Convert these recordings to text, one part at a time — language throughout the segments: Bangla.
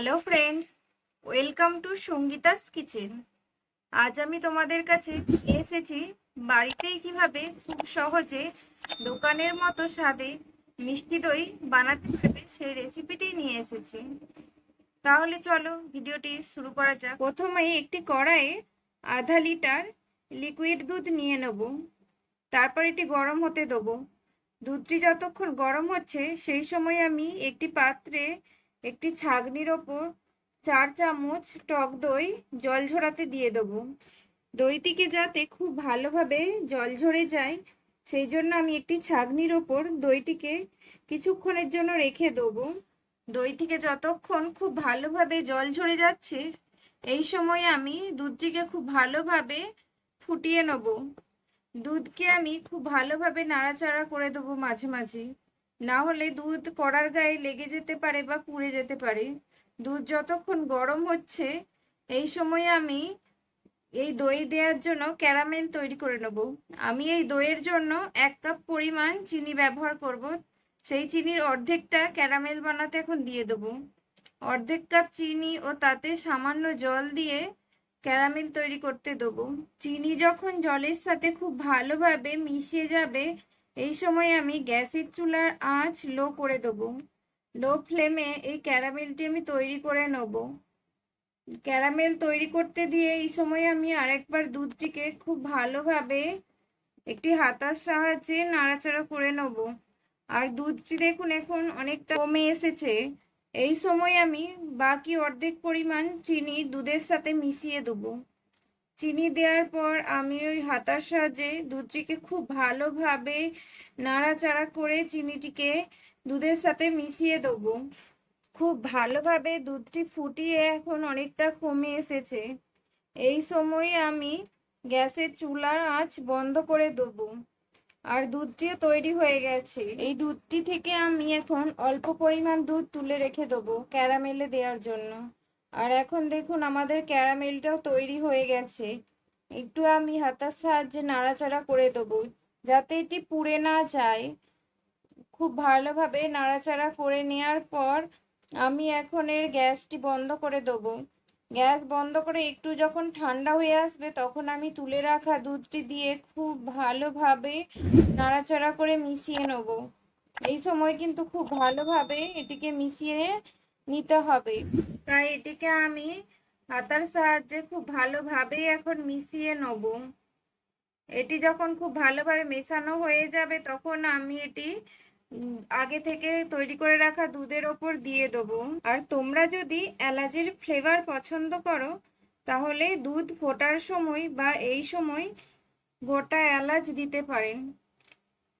Hello friends welcome to Sangeeta's kitchen আজ আমি তোমাদের কাছে এসেছি বাড়িতেই কীভাবে খুব সহজে দোকানের মতো স্বাদে মিষ্টি দই বানাতে পারবে সেই রেসিপিটি নিয়ে এসেছি। তাহলে চলো ভিডিওটি শুরু করা যাক। প্রথমে একটি কড়াইয়ে আধা লিটার লিকুইড দুধ নিয়ে নেব। তারপর এটি গরম হতে দেবো। দুধটি যতক্ষণ গরম হচ্ছে, সেই সময় আমি একটি পাত্রে একটি ছাগনির ওপর চার চামচ টক দই জল ঝরাতে দিয়ে দেবো। দইটিকে যাতে খুব ভালোভাবে জল ঝরে যায়, সেই জন্য আমি একটি ছাগনির ওপর দইটিকে কিছুক্ষণের জন্য রেখে দেবো। দই থেকে যতক্ষণ খুব ভালোভাবে জল ঝরে যাচ্ছে, এই সময় আমি দুধটিকে খুব ভালোভাবে ফুটিয়ে নেব। দুধকে আমি খুব ভালোভাবে নাড়াচাড়া করে দেবো মাঝে মাঝে। না হলে দুধ কড়ার গায়ে লেগে যেতে পারে বা পুড়ে যেতে পারে। দুধ যতক্ষণ গরম হচ্ছে, এই সময় আমি এই দই দেওয়ার জন্য ক্যারামেল তৈরি করে নেব। আমি এই দইয়ের জন্য এক কাপ পরিমাণ চিনি ব্যবহার করব। সেই চিনির অর্ধেকটা ক্যারামেল বানাতে এখন দিয়ে দেবো। অর্ধেক কাপ চিনি ও তাতে সামান্য জল দিয়ে ক্যারামেল তৈরি করতে দেবো। চিনি যখন জলের সাথে খুব ভালোভাবে মিশিয়ে যাবে এই সময় আমি গ্যাসের চুলার আঁচ লো করে দেবো। লো ফ্লেমে এই ক্যারামেলটি আমি তৈরি করে নেব। ক্যারামেল তৈরি করতে দিয়ে এই সময় আমি আরেকবার দুধটিকে খুব ভালোভাবে একটি হাতার সাহায্যে নাড়াচাড়া করে নেব। আর দুধটি দেখুন, এখন অনেকটা কমে এসেছে। এই সময় আমি বাকি অর্ধেক পরিমাণ চিনি দুধের সাথে মিশিয়ে দেবো। চিনি দেওয়ার পর আমি ওই হাতার সাহায্যে দুধটিকে খুব ভালোভাবে নাড়াচাড়া করে চিনিটিকে দুধের সাথে মিশিয়ে দেবো। খুব ভালোভাবে দুধটি ফুটিয়ে এখন অনেকটা কমে এসেছে। এই সময় আমি গ্যাসের চুলার আঁচ বন্ধ করে দেবো আর দুধটিও তৈরি হয়ে গেছে। এই দুধটি থেকে আমি এখন অল্প পরিমাণ দুধ তুলে রেখে দেবো ক্যারামেলে দেওয়ার জন্য। আর এখন দেখুন, আমাদের ক্যারামেলটাও তৈরি হয়ে গেছে। একটু আমি হাতার সাহায্যে নাড়াচাড়া করে দেবো, যাতে এটি পুড়ে না যায়। খুব ভালোভাবে নাড়াচাড়া করে নেওয়ার পর আমি এখন এর গ্যাসটি বন্ধ করে দেবো। গ্যাস বন্ধ করে একটু যখন ঠান্ডা হয়ে আসবে, তখন আমি তুলে রাখা দুধটি দিয়ে খুব ভালোভাবে নাড়াচাড়া করে মিশিয়ে নেব। এই সময় কিন্তু খুব ভালোভাবে এটিকে মিশিয়ে নিতে হবে। তাই এটিকে আমি হাতার সাহায্যে খুব ভালোভাবেই এখন মিশিয়ে নেব। এটি যখন খুব ভালোভাবে মেশানো হয়ে যাবে, তখন আমি এটি আগে থেকে তৈরি করে রাখা দুধের ওপর দিয়ে দেবো। আর তোমরা যদি এলাচের ফ্লেভার পছন্দ করো, তাহলে দুধ ফোটার সময় বা এই সময় গোটা এলাচ দিতে পারেন।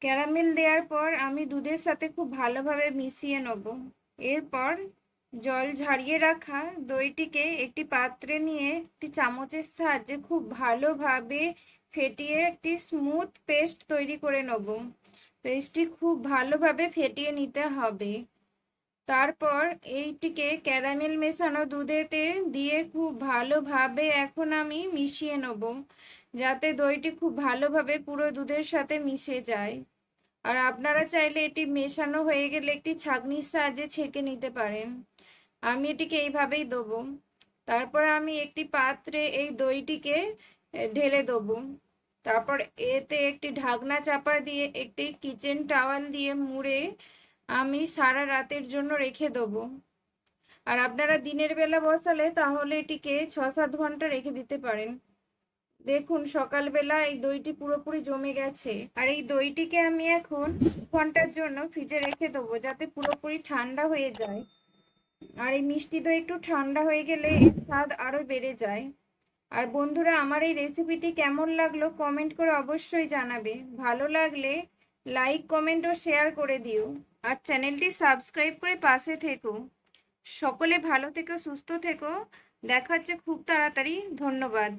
ক্যারামেল দেওয়ার পর আমি দুধের সাথে খুব ভালোভাবে মিশিয়ে নেব। এরপর জল ঝারিয়ে রাখা দইটিকে একটি পাত্রে নিয়ে একটি চামচের সাহায্যে খুব ভালোভাবে ফেটিয়ে একটি স্মুথ পেস্ট তৈরি করে নেব। পেস্টটি খুব ভালোভাবে ফেটিয়ে নিতে হবে। তারপর এইটিকে ক্যারামেল মেশানো দুধেতে দিয়ে খুব ভালোভাবে এখন আমি মিশিয়ে নেব, যাতে দইটি খুব ভালোভাবে পুরো দুধের সাথে মিশে যায়। আর আপনারা চাইলে এটি মেশানো হয়ে গেলে একটি ছাঁকনির সাহায্যে ছেঁকে নিতে পারেন। আমি এটিকে এইভাবেই দেবো। তারপর আমি একটি পাত্রে এই দইটিকে ঢেলে দেবো। তারপর এতে একটি ঢাকনা চাপা দিয়ে একটি কিচেন টাওয়াল দিয়ে মুড়ে আমি সারা রাতের জন্য রেখে দেবো। আর আপনারা দিনের বেলা বসালে তাহলে এটিকে ছ সাত ঘণ্টা রেখে দিতে পারেন। দেখুন, সকালবেলা এই দইটি পুরোপুরি জমে গেছে। আর এই দইটিকে আমি এখন ঘণ্টার জন্য ফ্রিজে রেখে দেবো, যাতে পুরোপুরি ঠান্ডা হয়ে যায়। আর এই মিষ্টি দই একটু ঠান্ডা হয়ে গেলে এর স্বাদ আরও বেড়ে যায়। আর বন্ধুরা, আমার এই রেসিপিটি কেমন লাগল কমেন্ট করে অবশ্যই জানাবে। ভালো লাগলে লাইক কমেন্ট ও শেয়ার করে দিও। আর চ্যানেলটি সাবস্ক্রাইব করে পাশে থেকো। সকলে ভালো থেকো, সুস্থ থেকো। দেখা হচ্ছে খুব তাড়াতাড়ি। ধন্যবাদ।